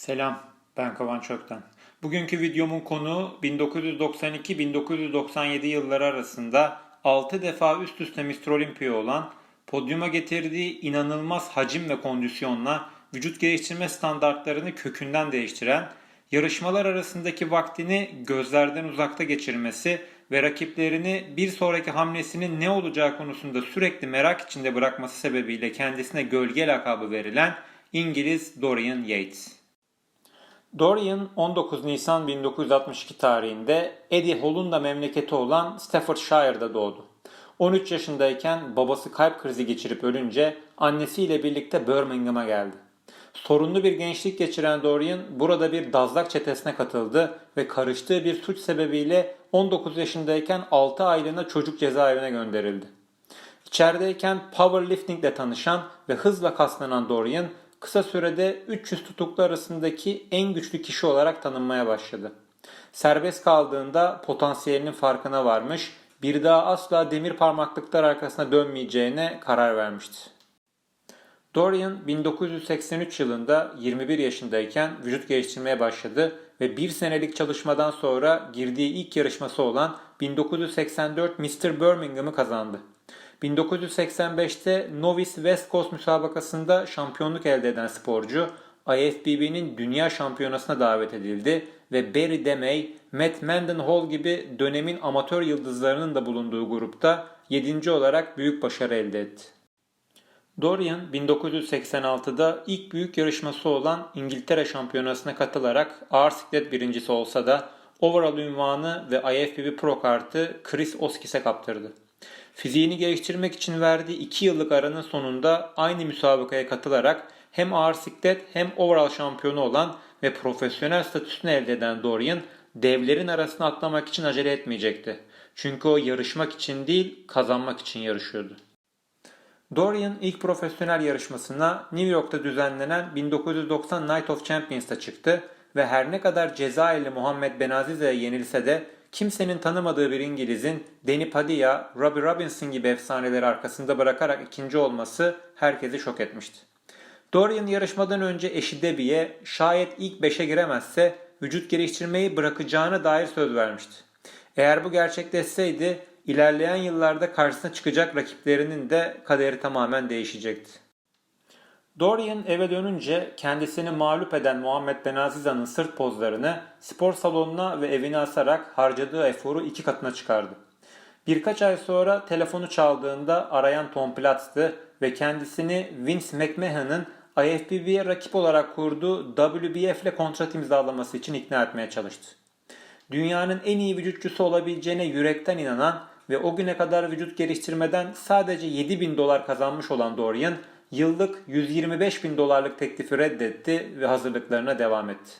Selam, ben Kavan Çökten. Bugünkü videomun konuğu 1992-1997 yılları arasında 6 defa üst üste Mr. Olympia olan, podyuma getirdiği inanılmaz hacim ve kondisyonla vücut geliştirme standartlarını kökünden değiştiren, yarışmalar arasındaki vaktini gözlerden uzakta geçirmesi ve rakiplerini bir sonraki hamlesinin ne olacağı konusunda sürekli merak içinde bırakması sebebiyle kendisine gölge lakabı verilen İngiliz Dorian Yates. Dorian 19 Nisan 1962 tarihinde Eddie Hall'un da memleketi olan Staffordshire'da doğdu. 13 yaşındayken babası kalp krizi geçirip ölünce annesiyle birlikte Birmingham'a geldi. Sorunlu bir gençlik geçiren Dorian burada bir dazlak çetesine katıldı ve karıştığı bir suç sebebiyle 19 yaşındayken 6 aylığına çocuk cezaevine gönderildi. İçerideyken powerlifting ile tanışan ve hızla kaslanan Dorian kısa sürede 300 tutuklu arasındaki en güçlü kişi olarak tanınmaya başladı. Serbest kaldığında potansiyelinin farkına varmış, bir daha asla demir parmaklıklar arkasına dönmeyeceğine karar vermişti. Dorian 1983 yılında 21 yaşındayken vücut geliştirmeye başladı ve bir senelik çalışmadan sonra girdiği ilk yarışması olan 1984 Mr. Birmingham'ı kazandı. 1985'te Novice West Coast müsabakasında şampiyonluk elde eden sporcu IFBB'nin dünya şampiyonasına davet edildi ve Barry Demey, Matt Mendenhall gibi dönemin amatör yıldızlarının da bulunduğu grupta 7. olarak büyük başarı elde etti. Dorian 1986'da ilk büyük yarışması olan İngiltere Şampiyonası'na katılarak ağır siklet birincisi olsa da overall ünvanı ve IFBB Pro kartı Chris Oskis'e kaptırdı. Fiziğini geliştirmek için verdiği 2 yıllık aranın sonunda aynı müsabakaya katılarak hem ağır siklet hem overall şampiyonu olan ve profesyonel statüsünü elde eden Dorian devlerin arasına atlamak için acele etmeyecekti. Çünkü o yarışmak için değil kazanmak için yarışıyordu. Dorian ilk profesyonel yarışmasına New York'ta düzenlenen 1990 Night of Champions'ta çıktı ve her ne kadar Cezayirli Muhammed Benazize'ye yenilse de kimsenin tanımadığı bir İngiliz'in Danny Padilla, Robbie Robinson gibi efsaneleri arkasında bırakarak ikinci olması herkesi şok etmişti. Dorian yarışmadan önce eşi Debbie'ye şayet ilk 5'e giremezse vücut geliştirmeyi bırakacağına dair söz vermişti. Eğer bu gerçekleşseydi ilerleyen yıllarda karşısına çıkacak rakiplerinin de kaderi tamamen değişecekti. Dorian eve dönünce kendisini mağlup eden Muhammed Benaziza'nın sırt pozlarını spor salonuna ve evine asarak harcadığı eforu iki katına çıkardı. Birkaç ay sonra telefonu çaldığında arayan Tom Platz'tı ve kendisini Vince McMahon'ın IFBB'ye rakip olarak kurduğu WBF ile kontrat imzalaması için ikna etmeye çalıştı. Dünyanın en iyi vücutçusu olabileceğine yürekten inanan ve o güne kadar vücut geliştirmeden sadece 7 bin dolar kazanmış olan Dorian, yıllık 125 bin dolarlık teklifi reddetti ve hazırlıklarına devam etti.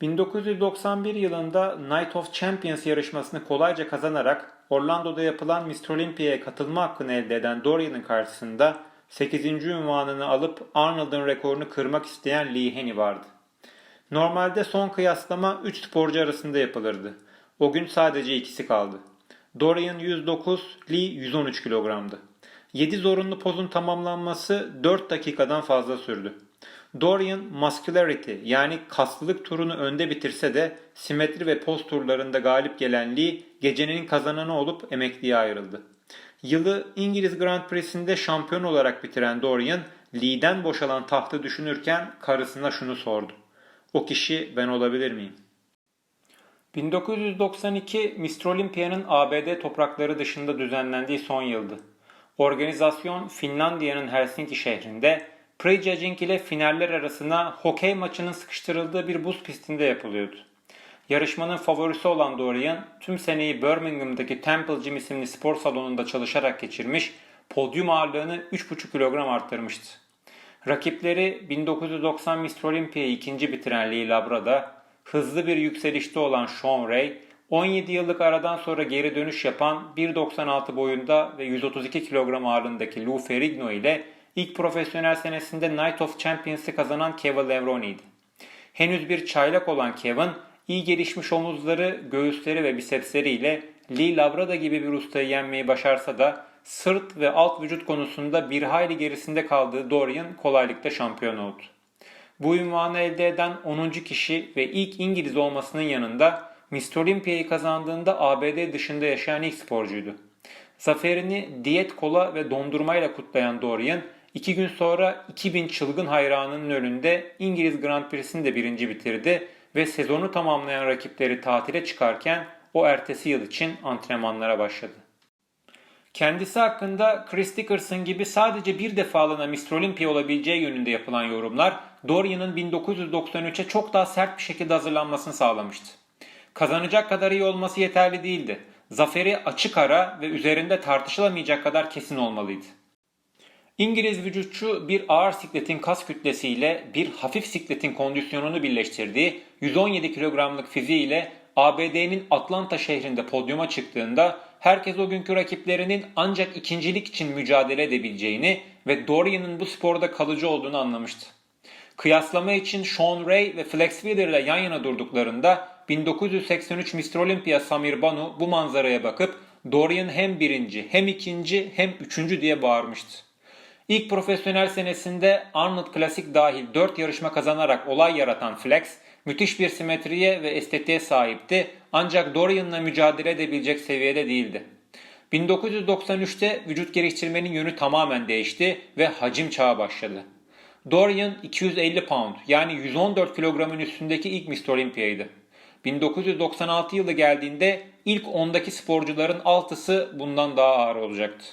1991 yılında Night of Champions yarışmasını kolayca kazanarak Orlando'da yapılan Mr. Olympia'ya katılma hakkını elde eden Dorian'ın karşısında 8. ünvanını alıp Arnold'un rekorunu kırmak isteyen Lee Haney vardı. Normalde son kıyaslama 3 sporcu arasında yapılırdı. O gün sadece ikisi kaldı. Dorian 109, Lee 113 kilogramdı. 7 zorunlu pozun tamamlanması 4 dakikadan fazla sürdü. Dorian Muscularity yani kaslılık turunu önde bitirse de simetri ve poz turlarında galip gelen Lee gecenin kazananı olup emekliye ayrıldı. Yılı İngiliz Grand Prix'sinde şampiyon olarak bitiren Dorian, Lee'den boşalan tahtı düşünürken karısına şunu sordu. O kişi ben olabilir miyim? 1992 Mr. Olympia'nın ABD toprakları dışında düzenlendiği son yıldı. Organizasyon Finlandiya'nın Helsinki şehrinde prejudging ile finaller arasına hokey maçının sıkıştırıldığı bir buz pistinde yapılıyordu. Yarışmanın favorisi olan Dorian tüm seneyi Birmingham'daki Temple Gym isimli spor salonunda çalışarak geçirmiş, podyum ağırlığını 3,5 kilogram arttırmıştı. Rakipleri 1990 Mr. Olympia'yı ikinci bitiren Lee Labrada, hızlı bir yükselişte olan Sean Ray, 17 yıllık aradan sonra geri dönüş yapan 1.96 boyunda ve 132 kilogram ağırlığındaki Lou Ferrigno ile ilk profesyonel senesinde Night of Champions'ı kazanan Kevin Levroni'ydi. Henüz bir çaylak olan Kevin, iyi gelişmiş omuzları, göğüsleri ve bisepsleriyle Lee Labrada gibi bir ustayı yenmeyi başarsa da sırt ve alt vücut konusunda bir hayli gerisinde kaldığı Dorian kolaylıkla şampiyon oldu. Bu ünvanı elde eden 10. kişi ve ilk İngiliz olmasının yanında Mr. Olympia'yı kazandığında ABD dışında yaşayan ilk sporcuydu. Zaferini diyet kola ve dondurmayla kutlayan Dorian, iki gün sonra 2000 çılgın hayranının önünde İngiliz Grand Prix'sini de birinci bitirdi ve sezonu tamamlayan rakipleri tatile çıkarken o ertesi yıl için antrenmanlara başladı. Kendisi hakkında Chris Dickerson gibi sadece bir defalığına Mr. Olympia olabileceği yönünde yapılan yorumlar Dorian'ın 1993'e çok daha sert bir şekilde hazırlanmasını sağlamıştı. Kazanacak kadar iyi olması yeterli değildi. Zaferi açık ara ve üzerinde tartışılamayacak kadar kesin olmalıydı. İngiliz vücutçu bir ağır sikletin kas kütlesiyle bir hafif sikletin kondisyonunu birleştirdiği 117 kilogramlık fiziğiyle ABD'nin Atlanta şehrinde podyuma çıktığında herkes o günkü rakiplerinin ancak ikincilik için mücadele edebileceğini ve Dorian'ın bu sporda kalıcı olduğunu anlamıştı. Kıyaslama için Sean Ray ve Flex Wheeler ile yan yana durduklarında 1983 Mr. Olympia Samir Banu bu manzaraya bakıp Dorian hem birinci hem ikinci hem üçüncü diye bağırmıştı. İlk profesyonel senesinde Arnold Classic dahil 4 yarışma kazanarak olay yaratan Flex, müthiş bir simetriye ve estetiğe sahipti ancak Dorian'la mücadele edebilecek seviyede değildi. 1993'te vücut geliştirmenin yönü tamamen değişti ve hacim çağı başladı. Dorian 250 pound yani 114 kilogramın üstündeki ilk Mr. Olympia'ydı. 1996 yılı geldiğinde ilk 10'daki sporcuların 6'sı bundan daha ağır olacaktı.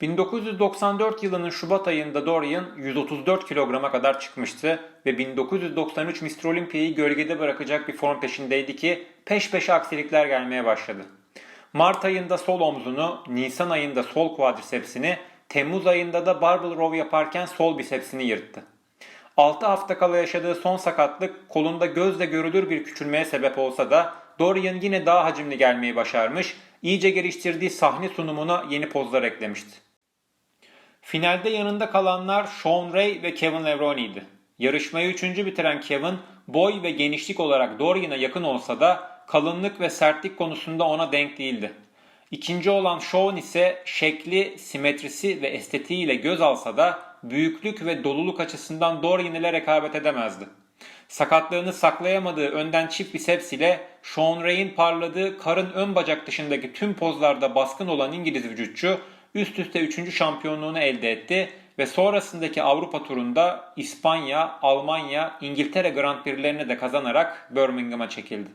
1994 yılının Şubat ayında Dorian 134 kilograma kadar çıkmıştı ve 1993 Mr. Olympia'yı gölgede bırakacak bir form peşindeydi ki peş peşe aksilikler gelmeye başladı. Mart ayında sol omzunu, Nisan ayında sol quadricepsini, Temmuz ayında da barbell row yaparken sol bisepsini yırttı. 6 hafta kala yaşadığı son sakatlık kolunda gözle görülür bir küçülmeye sebep olsa da Dorian yine daha hacimli gelmeyi başarmış, iyice geliştirdiği sahne sunumuna yeni pozlar eklemişti. Finalde yanında kalanlar Sean Ray ve Kevin Levroni'ydi. Yarışmayı üçüncü bitiren Kevin boy ve genişlik olarak Dorian'a yakın olsa da kalınlık ve sertlik konusunda ona denk değildi. İkinci olan Sean ise şekli, simetrisi ve estetiğiyle göz alsa da büyüklük ve doluluk açısından Dorian ile rekabet edemezdi. Sakatlığını saklayamadığı önden çift biceps ile Sean Ray'in parladığı karın ön bacak dışındaki tüm pozlarda baskın olan İngiliz vücutçu üst üste 3. şampiyonluğunu elde etti ve sonrasındaki Avrupa turunda İspanya, Almanya, İngiltere Grand Prix'lerini de kazanarak Birmingham'a çekildi.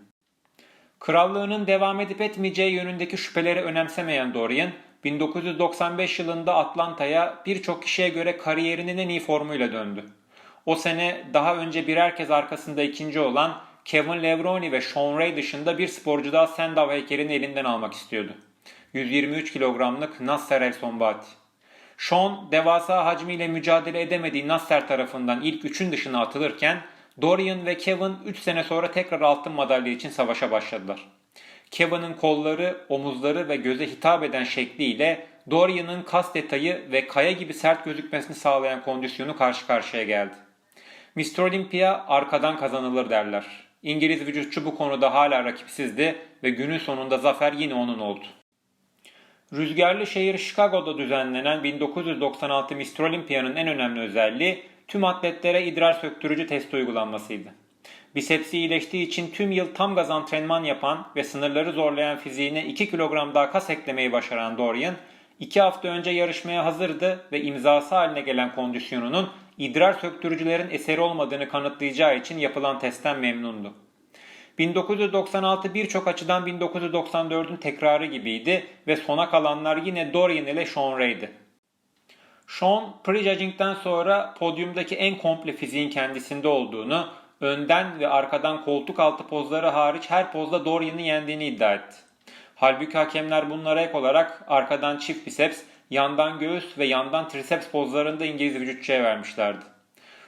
Krallığının devam edip etmeyeceği yönündeki şüpheleri önemsemeyen Dorian, 1995 yılında Atlanta'ya birçok kişiye göre kariyerinin en iyi formuyla döndü. O sene daha önce birer kez arkasında ikinci olan Kevin Levroni ve Sean Ray dışında bir sporcu daha Sandow heykelini elinden almak istiyordu. 123 kilogramlık Nasser El Sombati. Sean devasa hacmiyle mücadele edemediği Nasser tarafından ilk üçün dışına atılırken Dorian ve Kevin 3 sene sonra tekrar altın madalya için savaşa başladılar. Kevin'in kolları, omuzları ve göze hitap eden şekliyle Dorian'ın kas detayı ve kaya gibi sert gözükmesini sağlayan kondisyonu karşı karşıya geldi. Mr. Olympia arkadan kazanılır derler. İngiliz vücutçu bu konuda hala rakipsizdi ve günün sonunda zafer yine onun oldu. Rüzgarlı şehir Chicago'da düzenlenen 1996 Mr. Olympia'nın en önemli özelliği tüm atletlere idrar söktürücü test uygulanmasıydı. Bisepsi iyileştiği için tüm yıl tam gaz antrenman yapan ve sınırları zorlayan fiziğine 2 kilogram daha kas eklemeyi başaran Dorian, 2 hafta önce yarışmaya hazırdı ve imzası haline gelen kondisyonunun idrar söktürücülerin eseri olmadığını kanıtlayacağı için yapılan testten memnundu. 1996 birçok açıdan 1994'ün tekrarı gibiydi ve sona kalanlar yine Dorian ile Sean Ray'di. Sean, prejudging'den sonra podyumdaki en komple fiziğin kendisinde olduğunu, önden ve arkadan koltuk altı pozları hariç her pozda Dorian'ı yendiğini iddia etti. Halbuki hakemler bunlara ek olarak arkadan çift biceps, yandan göğüs ve yandan triceps pozlarında İngiliz vücutçuya vermişlerdi.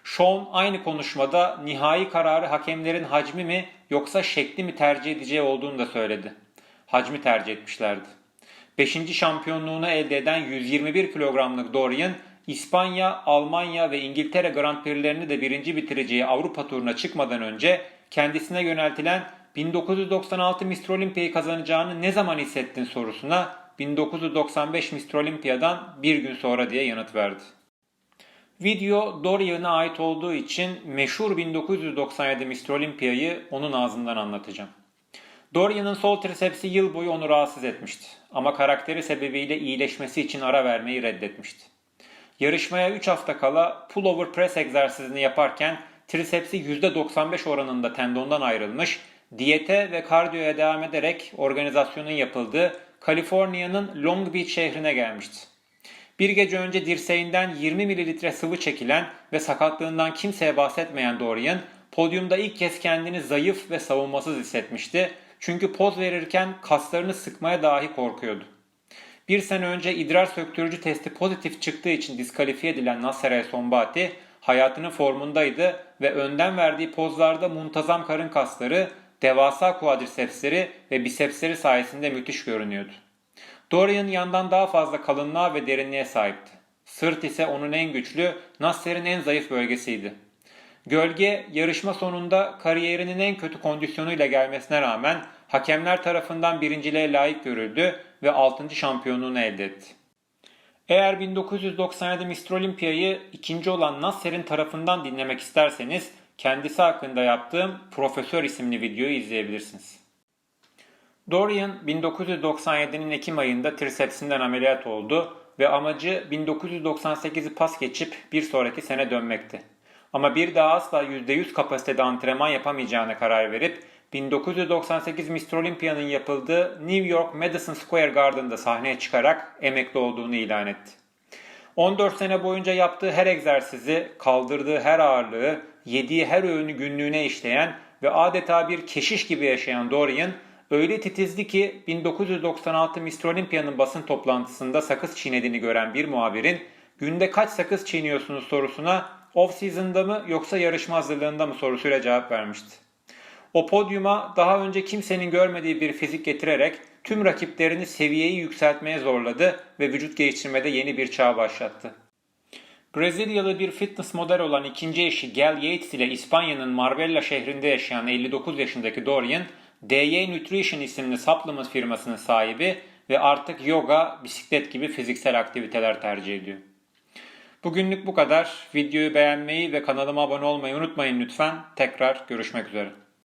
Sean aynı konuşmada nihai kararı hakemlerin hacmi mi yoksa şekli mi tercih edeceği olduğunu da söyledi. Hacmi tercih etmişlerdi. 5. şampiyonluğunu elde eden 121 kilogramlık Dorian, İspanya, Almanya ve İngiltere Grand Prix'lerini de birinci bitireceği Avrupa turuna çıkmadan önce kendisine yöneltilen 1996 Mr. Olympia'yı kazanacağını ne zaman hissettin sorusuna 1995 Mr. Olympia'dan bir gün sonra diye yanıt verdi. Video Dorian'a ait olduğu için meşhur 1997 Mr. Olympia'yı onun ağzından anlatacağım. Dorian'ın sol trisepsi yıl boyu onu rahatsız etmişti. Ama karakteri sebebiyle iyileşmesi için ara vermeyi reddetmişti. Yarışmaya 3 hafta kala pullover press egzersizini yaparken trisepsi %95 oranında tendondan ayrılmış, diyete ve kardiyoya devam ederek organizasyonun yapıldığı Kaliforniya'nın Long Beach şehrine gelmişti. Bir gece önce dirseğinden 20 mililitre sıvı çekilen ve sakatlığından kimseye bahsetmeyen Dorian, podyumda ilk kez kendini zayıf ve savunmasız hissetmişti. Çünkü poz verirken kaslarını sıkmaya dahi korkuyordu. Bir sene önce idrar söktürücü testi pozitif çıktığı için diskalifiye edilen Nasser Sombati hayatının formundaydı ve önden verdiği pozlarda muntazam karın kasları, devasa quadricepsleri ve bisepsleri sayesinde müthiş görünüyordu. Dorian yandan daha fazla kalınlığa ve derinliğe sahipti. Sırt ise onun en güçlü, Nasser'in en zayıf bölgesiydi. Gölge yarışma sonunda kariyerinin en kötü kondisyonuyla gelmesine rağmen hakemler tarafından birinciliğe layık görüldü ve 6. şampiyonluğunu elde etti. Eğer 1997 Mr. Olympia'yı ikinci olan Nasser'in tarafından dinlemek isterseniz kendisi hakkında yaptığım Profesör isimli videoyu izleyebilirsiniz. Dorian 1997'nin Ekim ayında trisepsinden ameliyat oldu ve amacı 1998'i pas geçip bir sonraki sene dönmekti. Ama bir daha asla %100 kapasitede antrenman yapamayacağına karar verip 1998 Mr. Olympia'nın yapıldığı New York Madison Square Garden'da sahneye çıkarak emekli olduğunu ilan etti. 14 sene boyunca yaptığı her egzersizi, kaldırdığı her ağırlığı, yediği her öğünü günlüğüne işleyen ve adeta bir keşiş gibi yaşayan Dorian, öyle titizdi ki 1996 Mr. Olympia'nın basın toplantısında sakız çiğnediğini gören bir muhabirin günde kaç sakız çiğniyorsunuz sorusuna off-season'da mı yoksa yarışma hazırlığında mı sorusuyla cevap vermişti. O podyuma daha önce kimsenin görmediği bir fizik getirerek tüm rakiplerini seviyeyi yükseltmeye zorladı ve vücut geliştirmede yeni bir çağ başlattı. Brezilyalı bir fitness model olan ikinci eşi Gail Yates ile İspanya'nın Marbella şehrinde yaşayan 59 yaşındaki Dorian, DY Nutrition isimli supplement firmasının sahibi ve artık yoga, bisiklet gibi fiziksel aktiviteler tercih ediyor. Bugünlük bu kadar. Videoyu beğenmeyi ve kanalıma abone olmayı unutmayın lütfen. Tekrar görüşmek üzere.